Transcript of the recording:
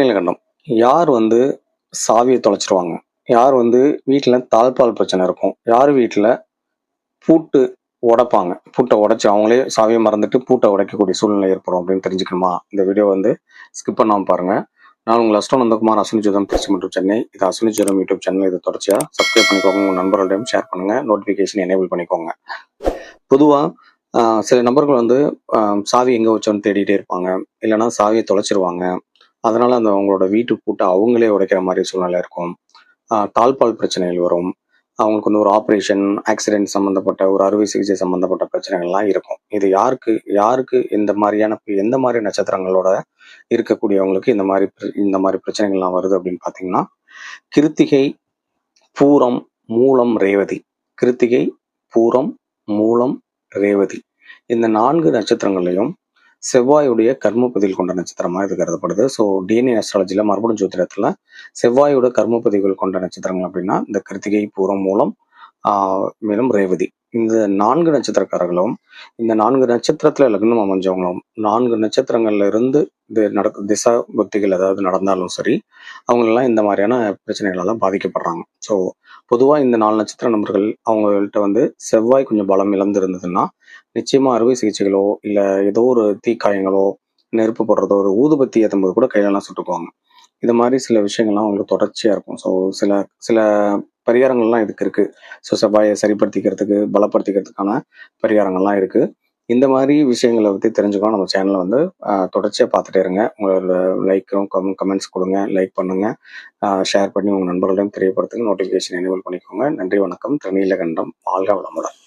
நீலகண்டம் யார் வந்து சாவியை தொலைச்சிருவாங்க? யார் வந்து வீட்டில் தாழ்பால் பிரச்சனை இருக்கும்? யார் வீட்டில் பூட்டு உடைப்பாங்க? பூட்டை உடைச்சி அவங்களே சாவியை மறந்துட்டு பூட்டை உடைக்கக்கூடிய சூழ்நிலை ஏற்படும் அப்படின்னு தெரிஞ்சுக்கணுமா? இந்த வீடியோ வந்து ஸ்கிப் பண்ணாமல் பாருங்கள் நான் உங்கள் அஸ்டோன் நந்தகுமார் அசுனிஜோதம் ஜோதம் திருச்சி மற்றும் சென்னை. இது அசுனிஜோதம் யூடியூப் சேனல். இதை தொடர்ச்சியாக சப்ஸ்கிரைப் பண்ணிக்கோங்க. உங்கள் நண்பர்களிடம் ஷேர் பண்ணுங்கள் நோட்டிஃபிகேஷன் எனேபிள் பண்ணிக்கோங்க. பொதுவாக சில நபர்கள் வந்து சாவி எங்கே வச்சோன்னு தேடிட்டே இருப்பாங்க. இல்லைன்னா சாவியை தொலைச்சிருவாங்க. அதனால் அந்த அவங்களோட வீட்டு பூட்டை அவங்களே உடைக்கிற மாதிரி சூழ்நிலை இருக்கும். ஆஹ் தாழ்பால் பிரச்சனைகள் வரும். அவங்களுக்கு வந்து ஒரு ஆப்ரேஷன் ஆக்சிடென்ட் சம்மந்தப்பட்ட ஒரு அறுவை சிகிச்சை சம்மந்தப்பட்ட பிரச்சனைகள்லாம் இருக்கும். இது யாருக்கு யாருக்கு இந்த மாதிரியான எந்த மாதிரி நட்சத்திரங்களோட இருக்கக்கூடியவங்களுக்கு இந்த மாதிரி பிர- இந்த மாதிரி பிரச்சனைகள்லாம் வருது அப்படின்னு பார்த்தீங்கன்னா கிருத்திகை பூரம் மூலம் ரேவதி. கிருத்திகை பூரம் மூலம் ரேவதி. இந்த நான்கு நட்சத்திரங்களையும் செவ்வாயுடைய கர்மப்பதில் கொண்ட நட்சத்திரமாக இது கருதப்படுது. ஸோ டிஎன்ஏ அஸ்ட்ராலஜியில் மரபணு ஜோதிடத்தில் செவ்வாயோட கர்மப்பதிவுகள் கொண்ட நட்சத்திரங்கள் அப்படின்னா இந்த கிருத்திகை பூரம் மூலம் ஆஹ் மேலும் ரேவதி. இந்த நான்கு நட்சத்திரக்காரர்களும் இந்த நான்கு நட்சத்திரத்துல லக்னம் அமைஞ்சவங்களும் நான்கு நட்சத்திரங்கள்ல இருந்து இது நடக்க திசா பக்திகள் ஏதாவது நடந்தாலும் சரி அவங்களெல்லாம் இந்த மாதிரியான பிரச்சனைகளெல்லாம் பாதிக்கப்படுறாங்க. ஸோ பொதுவாக இந்த நாலு நட்சத்திர நபர்கள் அவங்கள்ட்ட வந்து செவ்வாய் கொஞ்சம் பலம் இழந்து இருந்ததுன்னா நிச்சயமா அறுவை சிகிச்சைகளோ இல்லை ஏதோ ஒரு தீக்காயங்களோ நெருப்பு போடுறதோ ஒரு ஊதுபத்தி ஏற்றும்போது கூட கையிலலாம் சுட்டுக்குவாங்க. இது மாதிரி சில விஷயங்கள்லாம் அவங்களுக்கு தொடர்ச்சியாக இருக்கும். ஸோ சில சில பரிகாரங்கள்லாம் இதுக்கு இருக்குது ஸோ செவ்வாயை சரிப்படுத்திக்கிறதுக்கு பலப்படுத்திக்கிறதுக்கான பரிகாரங்கள்லாம் இருக்குது இந்த மாதிரி விஷயங்களை பற்றி தெரிஞ்சுக்கலாம் நம்ம சேனலை வந்து தொடர்ச்சியாக பார்த்துட்டே இருங்க. உங்களோட லைக்கும் கம் கமெண்ட்ஸ் கொடுங்க லைக் பண்ணுங்க. ஷேர் பண்ணி உங்கள் நண்பர்களிடம் தெரியப்படுத்துங்க. நோட்டிஃபிகேஷன் எனேபிள் பண்ணிக்கோங்க. நன்றி வணக்கம். திருநீலகண்டம். வாழ்க வளமுடன்.